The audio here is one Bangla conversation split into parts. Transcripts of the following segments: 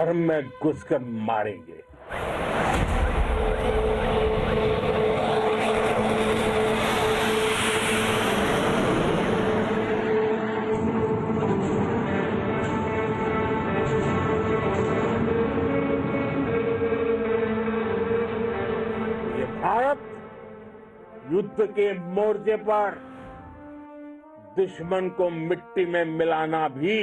घर में घुसकर मारेंगे। युद्ध के मोर्चे पर दुश्मन को मिट्टी में मिलाना भी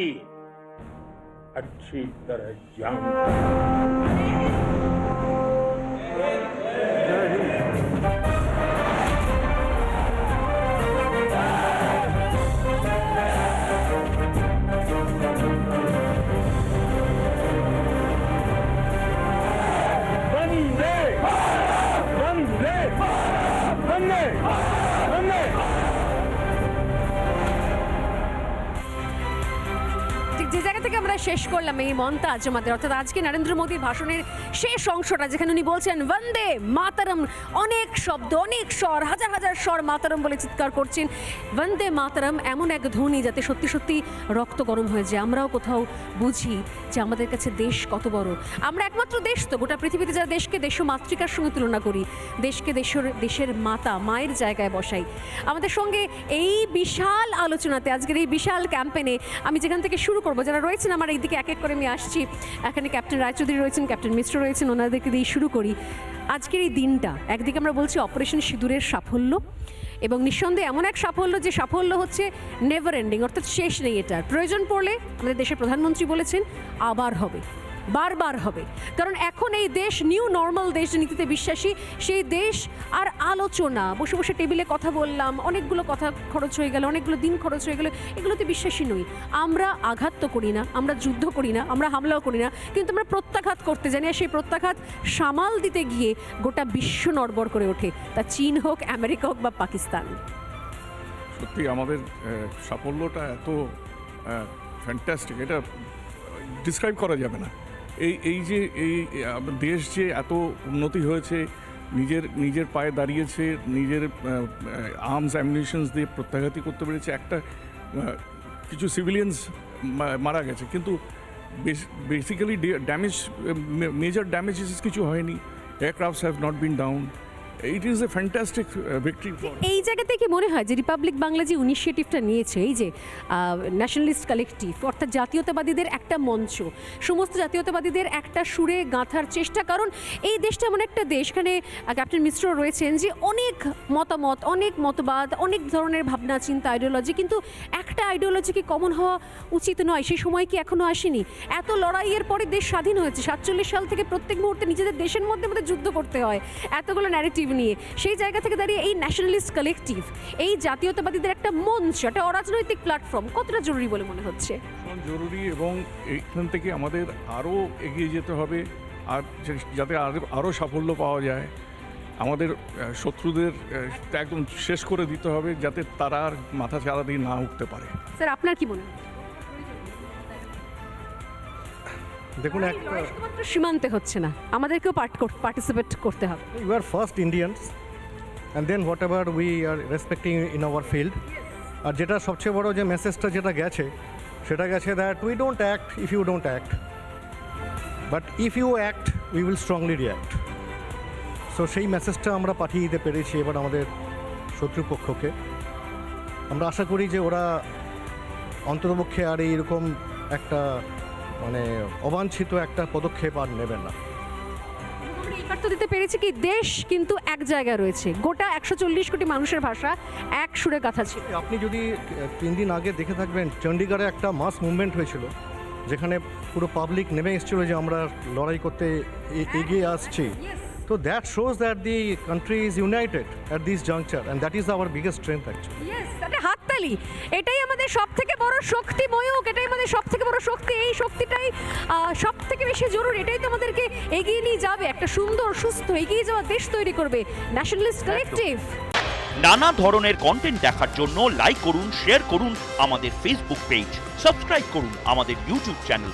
अच्छी तरह जानता থেকে আমরা শেষ করলাম এই মন্তাজ আমাদের অর্থাৎ আজকে নরেন্দ্র মোদীর ভাষণের শেষ অংশটা, যেখানে উনি বলছেন, বন্দে মাতারম। অনেক শব্দ, অনেক স্বর, হাজার হাজার স্বর মাতারম বলে চিৎকার করছেন। বন্দে মাতারম এমন এক ধ্বনি যাতে সত্যি সত্যি রক্ত গরম হয়ে যায়। আমরাও কোথাও বুঝি যে আমাদের কাছে দেশ কত বড়। আমরা একমাত্র দেশ তো, গোটা পৃথিবীতে যারা দেশকে, দেশ মাতৃকার সঙ্গে তুলনা করি, দেশকে, দেশের দেশের মাতা, মায়ের জায়গায় বসাই। আমাদের সঙ্গে এই বিশাল আলোচনাতে, আজকের এই বিশাল ক্যাম্পেনে আমি যেখান থেকে শুরু করব, যারা রয়েছেন, আমার এই দিকে এক এক করে আমি আসছি। এখানে ক্যাপ্টেন রায়চৌধুরী রয়েছেন, ক্যাপ্টেন মিশ্র রয়েছেন, ওনাদেরকে দিয়ে শুরু করি। আজকের এই দিনটা, একদিকে আমরা বলছি অপারেশন সিঁদুরের সাফল্য এবং নিঃসন্দেহে এমন এক সাফল্য যে সাফল্য হচ্ছে নেভার এন্ডিং অর্থাৎ শেষ নেই এটার। প্রয়োজন পড়লে আমাদের দেশের প্রধানমন্ত্রী বলেছেন, আবার হবে। বারবার হবে। কারণ এখন এই দেশ নিউ নর্মাল দেশ নীতিতে বিশ্বাসী, সেই দেশ আর আলোচনা। বসে বসে টেবিলে কথা বললাম, অনেকগুলো কথা খরচ হয়ে গেল, অনেকগুলো দিন খরচ হয়ে গেল, এগুলোতে বিশ্বাসী নই। আমরা আঘাত তো করি না, আমরা যুদ্ধ করি না, আমরা হামলাও করি না, কিন্তু আমরা প্রত্যাঘাত করতে জানি। আর সেই প্রত্যাঘাত সামাল দিতে গিয়ে গোটা বিশ্ব নড়বড় করে ওঠে। তা চীন হোক, আমেরিকা হোক বা পাকিস্তান। সত্যি আমাদের সাফল্যটা এত ফ্যান্টাস্টিক এটা ডিসক্রাইব করা যাবে না। এই এই যে, এই দেশ যে এত উন্নতি হয়েছে, নিজের নিজের পায়ে দাঁড়িয়েছে, নিজের আর্মস অ্যামিনেশনস দিয়ে প্রত্যাঘাতী করতে পেরেছে, একটা কিছু সিভিলিয়ানস মারা গেছে। কিন্তু বেসিক্যালি ড্যামেজ মেজর ড্যামেজেস কিছু হয়নি। Aircrafts have not been down it is a fantastic এই জায়গা থেকে মনে হয় যে রিপাবলিক বাংলা যে ইনিশিয়েটিভটা নিয়েছে, এই যে ন্যাশনালিস্ট কালেকটিভ অর্থাৎ জাতীয়তাবাদীদের একটা মঞ্চ, সমস্ত জাতীয়তাবাদীদের একটা সুরে গাঁথার চেষ্টা, কারণ এই দেশটা এমন একটা দেশ, এখানে ক্যাপ্টেন মিশ্র রয়েছেন যে অনেক মতামত, অনেক মতবাদ, অনেক ধরনের ভাবনা, চিন্তা আইডিওলজি কিন্তু একটা আইডিওলজি কি কমন হওয়া উচিত নয় সেই সময় কি এখনও আসেনি? এত লড়াইয়ের পরে দেশ স্বাধীন হয়েছে, সাতচল্লিশ সাল থেকে প্রত্যেক মুহূর্তে নিজেদের দেশের মধ্যে আমাদের যুদ্ধ করতে হয়, এতগুলো ন্যারেটিভ নিয়ে। সেই জায়গা থেকে দাঁড়িয়ে এই ন্যাশনালিস্ট কালেকটিভ এই জাতীয়তাবাদীদের একটা মঞ্চ একটা অরাজনৈতিক প্ল্যাটফর্ম কতটা জরুরি বলে মনে হচ্ছে? জরুরি এবং এখান থেকে আমাদের আরও এগিয়ে যেতে হবে আর যাতে আরো- আরও সাফল্য পাওয়া যায়। আমাদের শত্রুদের একদম শেষ করে দিতে হবে যাতে তারা আর মাথা চারা দিয়ে না উঠতে পারে। স্যার আপনার কি মনে হয়? দেখুন একটা শুধুমাত্র সীমান্তে হচ্ছে না। আমাদেরকেও পার্টিসিপেট করতে হবে। You are first Indians and then whatever we are respecting in our field আর যেটা সবচেয়ে বড় যে মেসেজটা যেটা গেছে সেটা গেছে that we don't act if you don't act but if you act we will strongly react so সেই মেসেজটা আমরা পাঠিয়ে দিতে পেরেছি এবার আমাদের শত্রুপক্ষকে আমরা আশা করি যে ওরা অন্ততপক্ষে আর এইরকম একটা মানে অবাঞ্ছিত একটা পদক্ষেপ আর নেবে না। এই দিতে পেরেছি কি দেশ কিন্তু এক জায়গায় রয়েছে। গোটা একশো চল্লিশ কোটি মানুষের ভাষা এক সুরে কথা ছিল। আপনি যদি তিন দিন আগে দেখে থাকবেন চণ্ডীগড়ে একটা মাস মুভমেন্ট হয়েছিল যেখানে পুরো পাবলিক নেমে এসেছিল যে আমরা লড়াই করতে এগিয়ে আসছি। তো that shows that the country is united at this juncture and that is our biggest strength actually yes একটা হাততালি এটাই আমাদের সব থেকে বড় শক্তি ময়ূক এটাই আমাদের সব থেকে বড় শক্তি এই শক্তিটাই সব থেকে বেশি জরুরি এটাই তো আমাদেরকে এগিয়ে নিয়ে যাবে একটা সুন্দর সুস্থ এগিয়ে যাওয়া দেশ তৈরি করবে ন্যাশনালিস্ট কালেকটিভ নানা ধরনের কন্টেন্ট দেখার জন্য লাইক করুন শেয়ার করুন আমাদের ফেসবুক পেজ সাবস্ক্রাইব করুন আমাদের ইউটিউব চ্যানেল